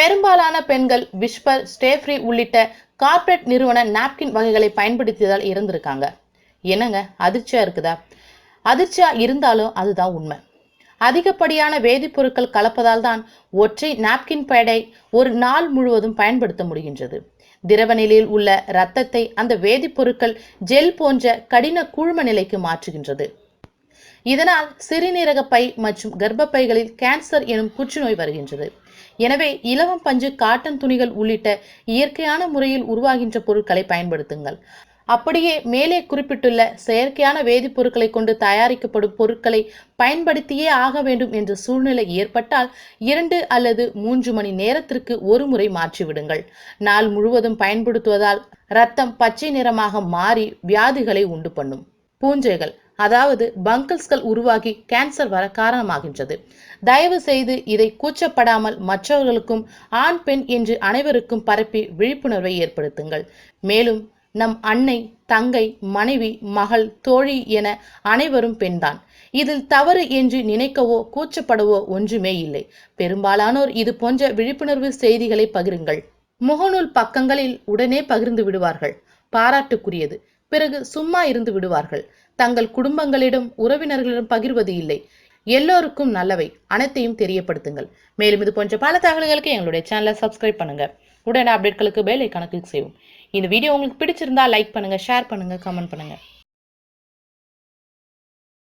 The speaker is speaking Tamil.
பெரும்பாலான பெண்கள் விஷ்பர் ஸ்டேஃப்ரி உள்ளிட்ட கார்ப்பரேட் நிறுவன நாப்கின் வகைகளை பயன்படுத்தியதால் இறந்திருக்காங்க. என்னங்க? அதிர்ச்சியா இருக்குதா? அதிர்ச்சியா இருந்தாலும் அதுதான் உண்மை. அதிகப்படியான வேதிப்பொருட்கள் கலப்பதால் தான் ஒற்றை நாப்கின் பேடை ஒரு நாள் முழுவதும் பயன்படுத்த முடிகின்றது. திரவ நிலையில் உள்ள இரத்தத்தை அந்த வேதிப்பொருட்கள் ஜெல் போன்ற கடின கூழ்ம நிலைக்கு மாற்றுகின்றது. இதனால் சிறுநீரக பை மற்றும் கர்ப்பப்பைகளில் கேன்சர் எனும் புற்றுநோய் வருகின்றது. எனவே இலவம் பஞ்சு காட்டன் துணிகள் உள்ளிட்ட இயற்கையான முறையில் உருவாகின்ற பொருட்களை பயன்படுத்துங்கள். அப்படியே மேலே குறிப்பிட்டுள்ள செயற்கையான வேதிப்பொருட்களை கொண்டு தயாரிக்கப்படும் பொருட்களை பயன்படுத்தியே ஆக வேண்டும் என்ற சூழ்நிலை ஏற்பட்டால் இரண்டு அல்லது மூன்று மணி நேரத்திற்கு ஒரு முறை மாற்றிவிடுங்கள் நாள் முழுவதும் பயன்படுத்துவதால் ரத்தம் பச்சை நிறமாக மாறி வியாதிகளை உண்டு பண்ணும். பூஞ்சைகள் அதாவது பங்கிள்ஸ்கள் உருவாகி கேன்சர் வர காரணமாகின்றது. தயவு செய்து இதை கூச்சப்படாமல் மற்றவர்களுக்கும் ஆண் பெண் என்று அனைவருக்கும் பரப்பி விழிப்புணர்வை ஏற்படுத்துங்கள். மேலும் நம் அன்னை தங்கை மனைவி மகள் தோழி என அனைவரும் பெண்தான். இதில் தவறு என்று நினைக்கவோ கூச்சப்படவோ ஒன்றுமே இல்லை. பெரும்பாலானோர் இது போன்ற விழிப்புணர்வு செய்திகளை பகிருங்கள். முகநூல் பக்கங்களில் உடனே பகிர்ந்து விடுவார்கள். பாராட்டுக்குரியது. பிறகு சும்மா இருந்து விடுவார்கள். தங்கள் குடும்பங்களிடம் உறவினர்களிடம் பகிர்வது இல்லை. எல்லோருக்கும் நல்லவை. அனைத்தையும் தெரியப்படுத்துங்கள். மேலும் இது போன்ற பல தகவல்களுக்கு எங்களுடைய சேனலை சப்ஸ்கிரைப் பண்ணுங்க. உடனே அப்டேட்களுக்கு பெல் ஐக்கான கிளிக் செய்வோம். இந்த வீடியோ உங்களுக்கு பிடிச்சிருந்தா லைக் பண்ணுங்க ஷேர் பண்ணுங்க கமெண்ட் பண்ணுங்க.